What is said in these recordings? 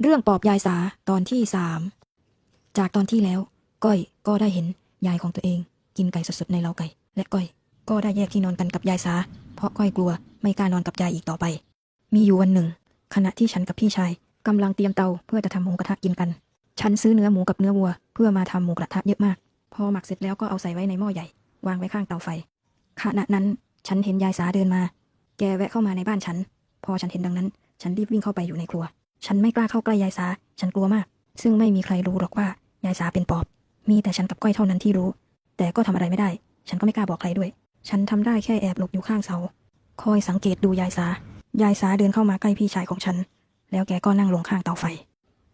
เรื่องปอบยายสาตอนที่สามจากตอนที่แล้ว ก้อยก็ได้เห็นยายของตัวเอง กินไก่สดๆในเล้าไก่ และก้อย ก็ได้แยกที่นอนกันกับยายสาเพราะก้อยกลัวไม่กล้านอนกับยายอีกต่อไป มีอยู่วันหนึ่ง ขณะที่ฉันกับพี่ชายกำลังเตรียมเตาเพื่อจะทำหมูกระทะกินกัน ฉันซื้อเนื้อหมูกับเนื้อวัว เพื่อมาทำหมูกระทะเยอะมาก พอหมักเสร็จแล้วก็เอาใส่ไว้ในหม้อใหญ่ วางไว้ข้างเตาไฟ ขณะนั้นฉันเห็นยายสาเดินมา แกแวะเข้ามาในบ้านฉัน พอฉันเห็นดังนั้น ฉันรีบวิ่งเข้าไปอยู่ในครัว ฉันไม่กล้าเข้าใกล้ยายสา ฉันกลัวมาก ซึ่งไม่มีใครรู้หรอกว่ายายสาเป็นปอบ มีแต่ฉันกับก้อยเท่านั้นที่รู้ แต่ก็ทำอะไรไม่ได้ ฉันก็ไม่กล้าบอกใครด้วย ฉันทำได้แค่แอบหลบอยู่ข้างเสา คอยสังเกตดูยายสา ยายสาเดินเข้ามาใกล้พี่ชายของฉัน แล้วแกก็นั่งลงข้างเตาไฟ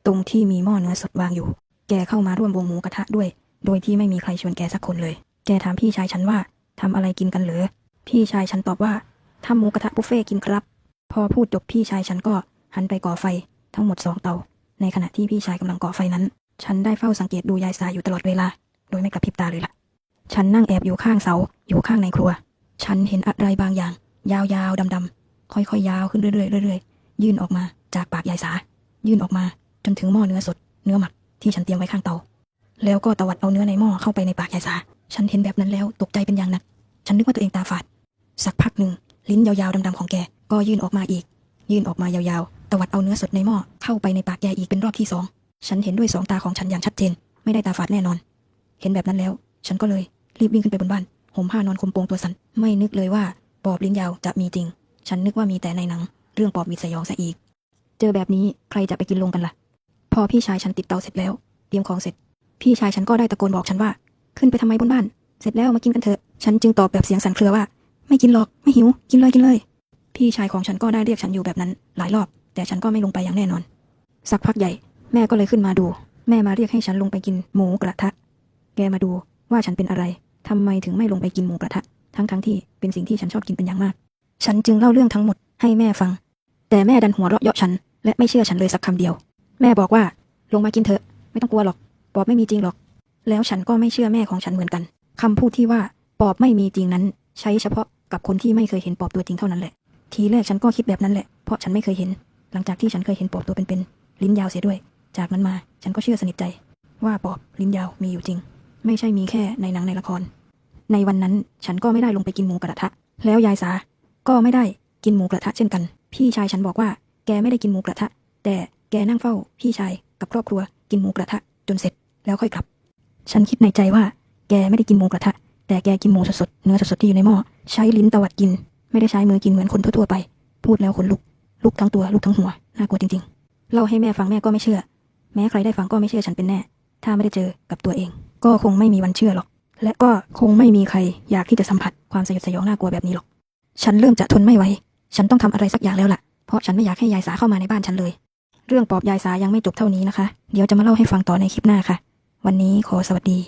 ตรงที่มีหม้อเนื้อสดวางอยู่ แกเข้ามาร่วมวงหมูกระทะด้วย โดยที่ไม่มีใครชวนแกสักคนเลย แกถามพี่ชายฉันว่าทำอะไรกินกันเหรอ พี่ชายฉันตอบว่าทำหมูกระทะบุฟเฟ่กินครับ พอพูดจบพี่ชายฉันก็หันไปก่อไฟ ทั้งหมดสองเตา ในขณะที่พี่ชายกำลังก่อไฟนั้น ฉันได้เฝ้าสังเกตดูยายสาอยู่ตลอดเวลา โดยไม่กระพริบตาเลยล่ะ ฉันนั่งแอบอยู่ข้างเสา อยู่ข้างในครัว ฉันเห็นอะไรบางอย่าง ยาวๆดำๆค่อยๆยาวขึ้นเรื่อยๆเรื่อยๆยื่นออกมาจากปากยายสา ยื่นออกมาจนถึงหม้อเนื้อสด เนื้อหมักที่ฉันเตรียมไว้ข้างเตา แล้วก็ตวัดเอาเนื้อในหม้อเข้าไปในปากยายสา ฉันเห็นแบบนั้นแล้วตกใจเป็นอย่างหนัก ฉันนึกว่าตัวเองตาฝาด สักพักหนึ่งลิ้นยาวๆดำๆของแกก็ยื่นออกมาอีก ยื่นออกมายาวๆ ตวัดเอาเนื้อสดในหม้อเข้าไปในปากแกอีกเป็นรอบที่สองฉันเห็นด้วยสองตาของฉันอย่างชัดเจน ไม่ได้ตาฝาดแน่นอน เห็นแบบนั้นแล้ว ฉันก็เลยรีบวิ่งขึ้นไปบนบ้านห่มผ้านอนคลุมโปงตัวสัน ไม่นึกเลยว่าปอบลิ้นยาวจะมีจริง ฉันนึกว่ามีแต่ในหนัง เรื่องปอบมีสยองซะอีก เจอแบบนี้ใครจะไปกินลงกันล่ะ พอพี่ชายฉันติดเตาเสร็จแล้ว เตรียมของเสร็จ พี่ชายฉันก็ได้ตะโกนบอกฉันว่า ขึ้นไปทำไมบนบ้าน เสร็จแล้วมากินกันเถอะ ฉันจึงตอบแบบเสียงสั่นเครือว่า ไม่กินหรอก ไม่หิว กินเลยกินเลย พี่ชายของฉันก็ได้เรียกฉันอยู่แบบนั้น หลายรอบ แต่ฉันก็ไม่ลงไปอย่างแน่นอน สักพักใหญ่ แม่ก็เลยขึ้นมาดู แม่มาเรียกให้ฉันลงไปกินหมูกระทะ แกมาดูว่าฉันเป็นอะไรทำไมถึงไม่ลงไปกินหมูกระทะ ทั้งๆที่เป็นสิ่งที่ฉันชอบกินเป็นอย่างมาก ฉันจึงเล่าเรื่องทั้งหมดให้แม่ฟัง แต่แม่ดันหัวเราะเยาะฉัน และไม่เชื่อฉันเลยสักคำเดียว แม่บอกว่าลงมากินเถอะ ไม่ต้องกลัวหรอก ปอบไม่มีจริงหรอก แล้วฉันก็ไม่เชื่อแม่ของฉันเหมือนกันคำพูดที่ว่าปอบไม่มีจริงนั้น ใช้เฉพาะกับคนที่ไม่เคยเห็นปอบตัวจริงเท่านั้นแหละ ทีแรกฉันก็คิดแบบนั้นแหละ เพราะฉันไม่เคยเห็น หลังจากที่ฉันเคยเห็นปอบตัวเป็นๆลิ้นยาวเสียด้วย จากนั้นมาฉันก็เชื่อสนิทใจ ว่าปอบลิ้นยาวมีอยู่จริง ไม่ใช่มีแค่ในหนังในละคร ในวันนั้นฉันก็ไม่ได้ลงไปกินหมูกระทะ แล้วยายสา ก็ไม่ได้กินหมูกระทะเช่นกัน พี่ชายฉันบอกว่า แกไม่ได้กินหมูกระทะ แต่แกนั่งเฝ้า พี่ชายกับครอบครัว กินหมูกระทะจนเสร็จแล้วค่อยกลับ ฉันคิดในใจว่า แกไม่ได้กินหมูกระทะ แต่แกกินหมูสดๆเนื้อสดๆที่อยู่ในหม้อใช้ลิ้นตวัดกิน ไม่ได้ใช้มือกินเหมือนคนทั่วๆไป พูดแล้วขนลุก ลุกทั้งตัวลุกทั้งหัวน่ากลัวจริงๆเล่าให้แม่ฟังแม่ก็ไม่เชื่อ แม้ใครได้ฟังก็ไม่เชื่อฉันเป็นแน่ ถ้าไม่ได้เจอกับตัวเอง ก็คงไม่มีวันเชื่อหรอก และก็คงไม่มีใครอยากที่จะสัมผัสความสยดสยองน่ากลัวแบบนี้หรอก ฉันเริ่มจะทนไม่ไหวฉันต้องทำอะไรสักอย่างแล้วล่ะ เพราะฉันไม่อยากให้ยายสาเข้ามาในบ้านฉันเลย เรื่องปอบยายสายังไม่จบเท่านี้นะคะ เดี๋ยวจะมาเล่าให้ฟังต่อในคลิปหน้าค่ะ วันนี้ขอสวัสดี